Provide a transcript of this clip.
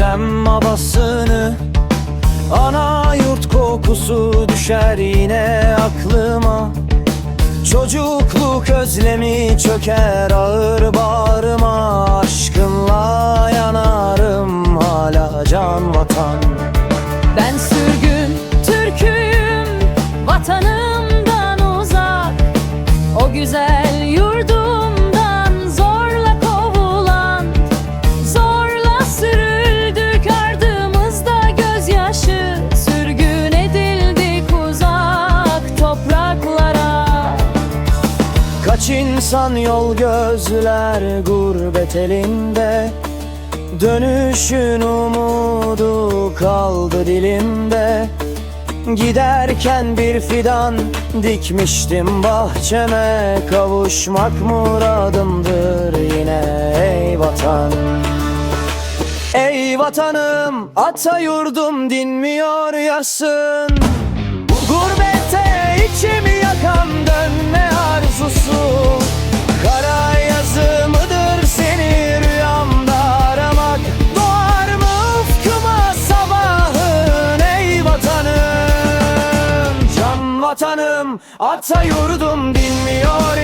havasını Ana yurt kokusu düşer yine aklıma. Çocukluk özlemi çöker ağır bağrıma Aşkınla yanarım hala can vatan. Ben sürgün Türk'üyüm Vatanımdan uzak. O güzel Kaç insan yol gözler gurbet elinde. Dönüşün umudu kaldı dilimde. Giderken bir fidan dikmiştim bahçeme. Kavuşmak muradımdır yine ey vatan. Ey vatanım ata yurdum dinmiyor yasın vatanım. Ata yurdum dinmiyor